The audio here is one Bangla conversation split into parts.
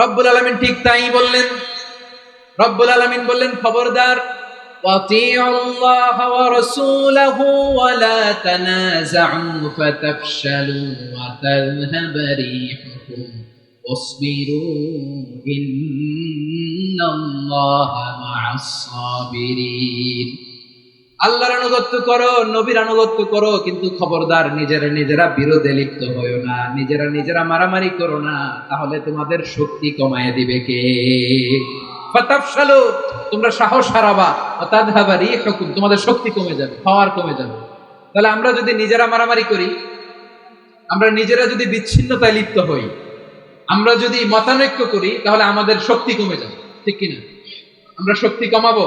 রব্বুল আলমিন ঠিক তাই বললেন। রব্বুল আলমিন বললেন খবরদার ইন্নাল্লাহা মা'আস-সাবিরিন। আল্লাহর আনুগত্য করো, নবীর আনুগত্য করো, কিন্তু খবরদার নিজেরা নিজেরা বিরোধে লিপ্ত হয়েও না, নিজেরা নিজেরা মারামারি করো না, তাহলে তোমাদের শক্তি কমায় দিবে কে? তোমরা সাহস হারাবা অতাদহাবা রিহুকুম, তোমাদের শক্তি কমে যাবে, পাওয়ার কমে যাবে। তাহলে আমরা যদি নিজেরা মারামারি করি, আমরা নিজেরা যদি বিচ্ছিন্নতায় লিপ্ত হই, আমরা যদি মতানৈক্য করি, তাহলে আমাদের শক্তি কমে যাবে, ঠিক কিনা? আমরা শক্তি কমাবো?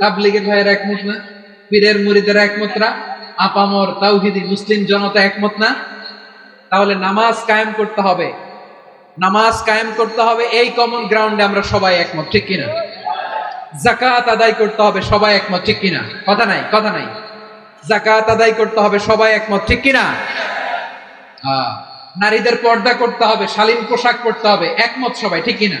তাবলিগের ভাইয়ের একমত না? পীরের মুরিদের একমত না? আপামর তাওহিদি মুসলিম জনতা একমত না? তাহলে নামাজ কায়েম করতে হবে। নামাজ কায়েম করতে হবে, এই কমন গ্রাউন্ডে আমরা সবাই একমত, ঠিক কিনা? জাকাত আদায় করতে হবে, সবাই একমত, ঠিক কিনা? কথা নাই কথা নাই। জাকাত আদায় করতে হবে, সবাই একমত, ঠিক কিনা? নারীদের পর্দা করতে হবে, শালীন পোশাক পরতে হবে, একমত সবাই, ঠিক কিনা?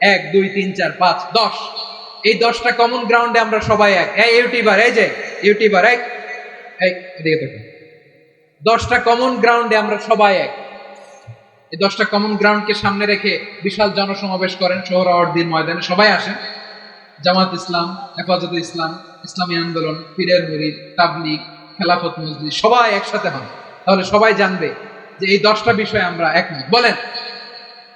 এক, দুই, তিন, চার, পাঁচ, দশ। এই দশটা কমন গ্রাউন্ডে আমরা সবাই এক। এই ইউটিউবার, এই যে, ইউটিউবার এক এদিকে দেখুন দশটা কমন গ্রাউন্ডে আমরা সবাই এক। এই দশটা কমন গ্রাউন্ডকে সামনে রেখে বিশাল জনসমাবেশ করেন সোহরাওয়ার্দির ময়দানে। সবাই আসেন। জামাত ইসলাম, হেফাজত ইসলাম, ইসলামী আন্দোলন, পীরের মুরিদ, তাবলিগ, খেলাফত মসজিদ সবাই একসাথে হন। তাহলে সবাই জানবে যে এই দশটা বিষয়ে আমরা একমত। বলেন।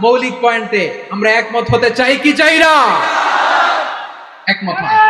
মৌলিক পয়েন্টে আমরা একমত হতে চাই কি চাই না? একমত হন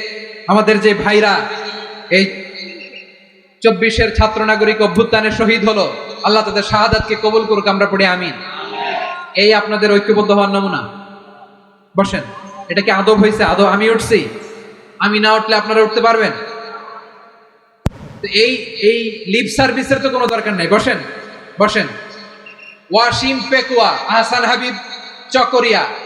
আমাদের যে ভাইরা, এই চব্বিশের ছাত্র নাগরিক অভ্যুত্থানে শহীদ হলো, আল্লাহ তাদের শাহাদাতকে কবুল করুক, আমরা পড়ি আমিন। এই আপনাদের ঐক্যবদ্ধ হওয়ার নমুনা। বসেন, এটা কি আদব হয়েছে আদব আমি উঠছি? আমি না উঠলে আপনারা উঠতে পারবেন? এই এই লিপ সার্ভিসের তো কোনো দরকার নাই। বসেন বসেন। ওয়াসিম পেকুয়া, আহসান হাবিব চকরিয়া।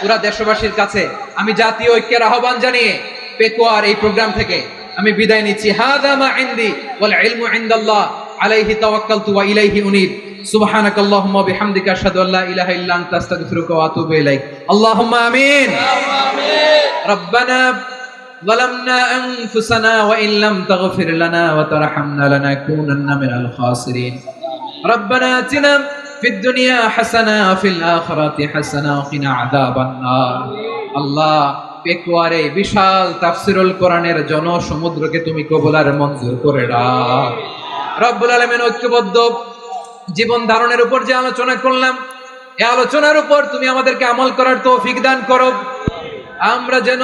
পুরা দেশবাসীর কাছে আমি জাতীয় ঐক্যের আহ্বান জানিয়ে পেকুয়ার এই প্রোগ্রাম থেকে আমি বিদায় নিচ্ছি হাদা মা ইনদি ওয়াল ইলমু ইনদাল্লাহ আলাইহি তাওয়াক্কালতু ওয়া ইলাইহি উনীব সুবহানাক আল্লাহুম্মা বিহামদিকা আশহাদু আল্লা ইলাহা ইল্লা আনতা আস্তাগফিরুকা ওয়া আতুবু ইলাইক আল্লাহুম্মা আমিন ربنا ظلمنا أنفسنا وإن لم تغفر لنا وترحمنا لنكونن من الخاسرين ربنا آتنا في দুনিয়া حسنا ফিল আখিরাতি হাসানা কিনা আযাবান নার আল্লাহ পেকুয়ার বিশাল তাফসিরুল কোরআনের জনসমুদ্রকে তুমি কবলার মঞ্জুর করে দাও। রব্বুল আলামিন ঐক্যবদ্ধ। জীবন ধারণের উপর যে আলোচনা করলাম, এ আলোচনার উপর তুমি আমাদেরকে আমল করার তৌফিক দান করো। আমরা যেন